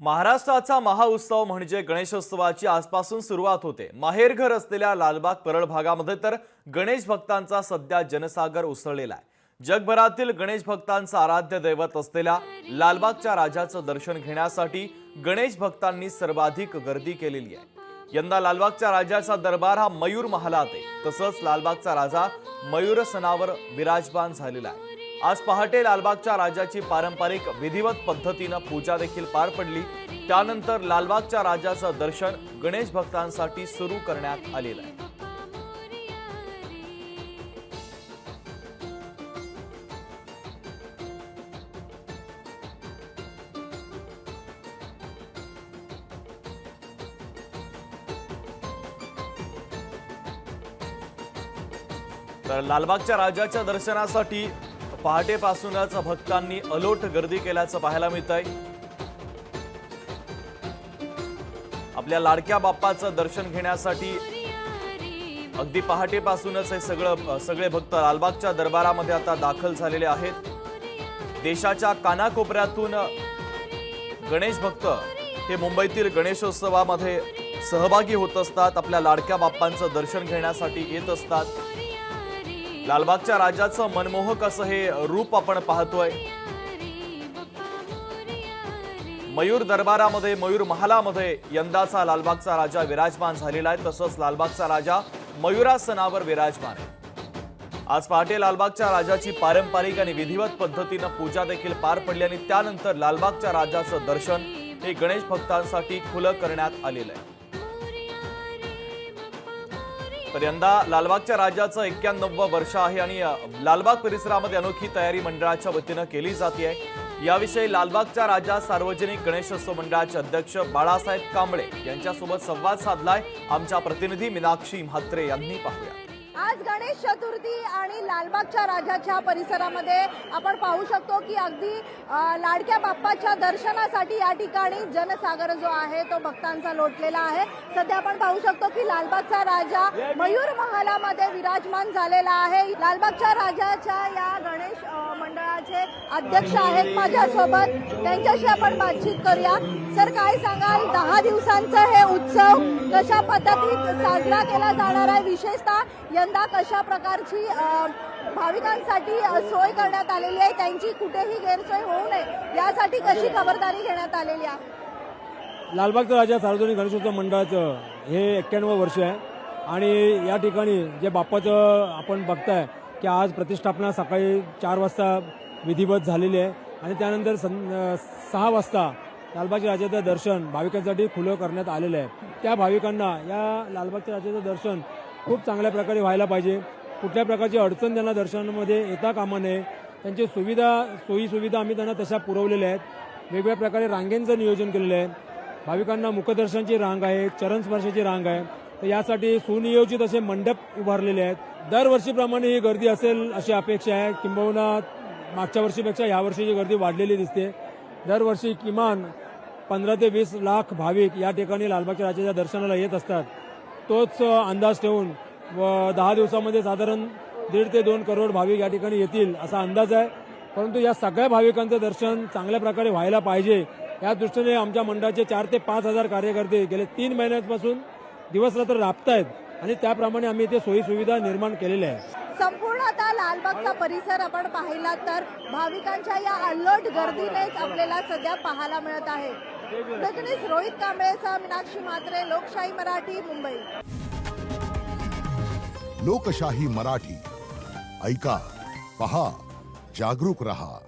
महाराष्ट्राचा महाउत्सव म्हणजे गणेशोत्सवाची आजपासून सुरुवात होते. माहेरघर असलेल्या लालबाग परळ भागामध्ये तर गणेश भक्तांचा सध्या जनसागर उसळलेला आहे. जगभरातील गणेश भक्तांचं आराध्य दैवत असलेल्या लालबागच्या राजाचं दर्शन घेण्यासाठी गणेश भक्तांनी सर्वाधिक गर्दी केलेली आहे. यंदा लालबागच्या राजाचा दरबार हा मयूर महालात आहे. तसंच लालबागचा राजा मयूर सणावर विराजमान झालेला आहे. आज पहाटे लालबागच्या राजाची पारंपरिक विधिवत पद्धतीनं पूजा देखील पार पडली. त्यानंतर लालबागच्या राजाचं दर्शन गणेश भक्तांसाठी सुरू करण्यात आलेलं आहे. तर लालबागच्या राजाच्या दर्शनासाठी पहाटेपासूनच भक्तांनी अलोट गर्दी केल्याचं पाहायला मिळत आहे आपल्या लाडक्या बाप्पाचं दर्शन घेण्यासाठी अगदी पहाटेपासूनच हे सगळं सगळे भक्त लालबागच्या दरबारामध्ये आता दाखल झालेले आहेत. देशाच्या कानाकोपऱ्यातून गणेश भक्त हे मुंबईतील गणेशोत्सवामध्ये सहभागी होत असतात. आपल्या लाडक्या बाप्पांचं दर्शन घेण्यासाठी येत असतात. लालबागच्या राजाचं मनमोहक असं हे रूप आपण पाहतोय. मयूर दरबारामध्ये मयूर महालामध्ये यंदाचा लालबागचा राजा विराजमान झालेला आहे. तसंच लालबागचा राजा मयुरासनावर विराजमान आहे. आज पहाटे लालबागच्या राजाची पारंपरिक आणि विधिवत पद्धतीनं पूजा देखील पार पडली आणि त्यानंतर लालबागच्या राजाचं दर्शन हे गणेश भक्तांसाठी खुलं करण्यात आलेलं आहे. तर यंदा लालबागच्या राजाचं एक्क्याण्णव वर्ष आहे आणि लालबाग परिसरामध्ये अनोखी तयारी मंडळाच्या वतीनं केली जाते आहे. याविषयी लालबागच्या राजा सार्वजनिक गणेशोत्सव मंडळाचे अध्यक्ष बाळासाहेब कांबळे यांच्यासोबत संवाद साधलाय. आमच्या प्रतिनिधी मीनाक्षी म्हात्रे यांनी पाहूया. आज गणेश चतुर्थी लालबागच्या राजाच्या परिसरामध्ये आपण पाहू शकतो की अगदी लाडक्या बाप्पाच्या दर्शनासाठी या ठिकाणी जनसागर जो आहे तो भक्तांचा लोटलेला आहे. सध्या आपण पाहू शकतो की लालबागचा राजा मयूर महालामध्ये विराजमान झालेला आहे. लालबागच्या राजाच्या या गणेश मंडळाचे अध्यक्ष आहेत माझ्यासोबत. त्यांच्याशी आपण बातचीत करूया. सर काय सांगाल? दहा दिवसांचा हे उत्सव कशा पद्धतीत साजरा केला जाणार आहे? विशेषतः यंदा कशा प्रकारची भाविकांसाठी सोय करण्यात आलेली आहे? त्यांची कुठेही गैरसोय होऊ नये यासाठी कशी खबरदारी घेण्यात आलेली आहे? लालबागचं राजा सार्वजनिक गणेशोत्सव मंडळाचं हे एक्क्याण्णव वर्ष आहे. आणि या ठिकाणी जे बाप्पाचं आपण बघताय की आज प्रतिष्ठापना सकाळी चार वाजता विधिवत झालेली आहे. आणि त्यानंतर सं सहा वाजता लालबागच्या राजाचं दर्शन भाविकांसाठी खुलं करण्यात आलेलं आहे. त्या भाविकांना या लालबागच्या राजाचं दर्शन खूप चांगल्या प्रकारे व्हायला पाहिजे. कुठल्या प्रकारची अडचण त्यांना दर्शनामध्ये येता कामा नये. त्यांची सुविधा सोयीसुविधा आम्ही त्यांना तशा पुरवलेल्या आहेत. वेगवेगळ्या प्रकारे रांगेंचं नियोजन केलेलं आहे. भाविकांना मुखदर्शनची रांग आहे चरण स्पर्शाची रांग आहे. तर यासाठी सुनियोजित असे मंडप उभारलेले आहेत. दरवर्षीप्रमाणे ही गर्दी असेल अशी अपेक्षा आहे. किंबहुना मागच्या वर्षीपेक्षा यावर्षीची गर्दी वाढलेली दिसते. दरवर्षी किमान पंधरा ते वीस लाख भाविक या ठिकाणी लालबागच्या राजाच्या दर्शनाला येत असतात. तोच अंदाज ठेवून व दहा दिवसामध्ये साधारण दीड ते दोन करोड भाविक या ठिकाणी येतील असा अंदाज आहे. परंतु या सगळ्या भाविकांचं दर्शन चांगल्या प्रकारे व्हायला पाहिजे. या दृष्टीने आमच्या मंडळाचे चार ते पाच हजार कार्यकर्ते गेले तीन महिन्यांपासून दिवस रात्र राबतायत आणि त्याप्रमाणे आम्ही इथे सोयी सुविधा निर्माण केलेल्या आहेत. संपूर्ण आता लालबागचा परिसर आपण पाहिला तर भाविकांच्या या अल्लट गर्दीनेच आपल्याला सध्या पाहायला मिळत आहे. प्रतिनिधी रोहित कांबळेसह मीनाक्षी म्हात्रे लोकशाही मराठी मुंबई. लोकशाही मराठी. ऐका पहा जागरूक रहा.